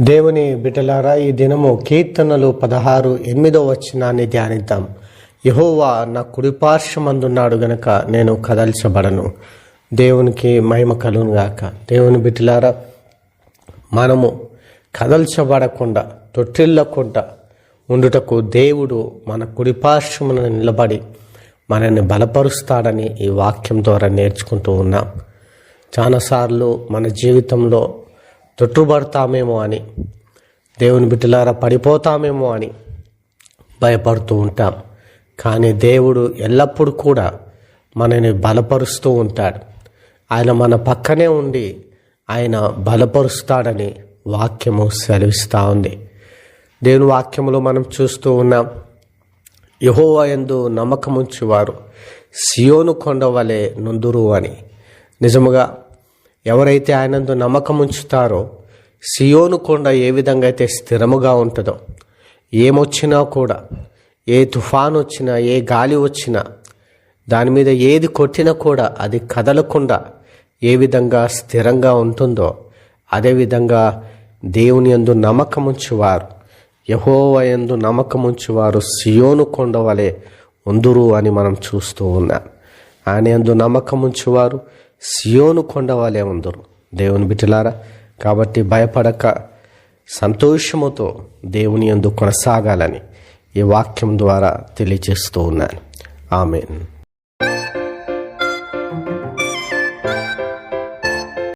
దేవుని బిడ్డలారా ఈ దినము కీర్తనలు పదహారు ఎనిమిదో వచనాన్ని ధ్యానిద్దాం. యహోవా నా కుడిపార్శ్వమందున్నాడు గనక నేను కదల్చబడను. దేవునికి మహిమ కలుగాక గాక. దేవుని బిడ్డలారా మనము కదల్చబడకుండా తొట్టిల్లకుండా ఉండుటకు దేవుడు మన కుడిపార్శ్వమున నిలబడి మనల్ని బలపరుస్తాడని ఈ వాక్యం ద్వారా నేర్చుకుంటూ ఉన్నాం. చాలాసార్లు మన జీవితంలో తొట్టుబడతామేమో అని. దేవుని బిడ్డలారా పడిపోతామేమో అని భయపడుతూ ఉంటాం. కానీ దేవుడు ఎల్లప్పుడూ కూడా మనని బలపరుస్తూ ఉంటాడు. ఆయన మన పక్కనే ఉండి ఆయన బలపరుస్తాడని వాక్యము సెలవిస్తూ ఉంది. దేవుని వాక్యములో మనం చూస్తూ ఉన్నాం యహోవా యందు నమ్మకముంచువారు సియోను కొండ వలె నుందురు అని. నిజముగా ఎవరైతే ఆయనందు నమ్మకం ఉంచుతారో సియోను కొండ ఏ విధంగా అయితే స్థిరముగా ఉంటుందో ఏమొచ్చినా కూడా ఏ తుఫాను వచ్చినా ఏ గాలి వచ్చినా దాని మీద ఏది కొట్టినా కూడా అది కదలకుండా ఏ విధంగా స్థిరంగా ఉంటుందో అదేవిధంగా దేవుని యందు నమ్మకముంచువారు యహోవ నమ్మకం నమ్మకముంచువారు సియోను కొండ వలె ఉందురు అని మనం చూస్తూ ఉన్నాం. ఆయన నమ్మకం నమ్మకముంచువారు సియోను కొండ వాళ్ళే ఉందరు. దేవుని బిడ్డలారా కాబట్టి భయపడక సంతోషముతో దేవుని అందు కొనసాగాలని ఈ వాక్యం ద్వారా తెలియజేస్తూ ఉన్నాను. ఆమె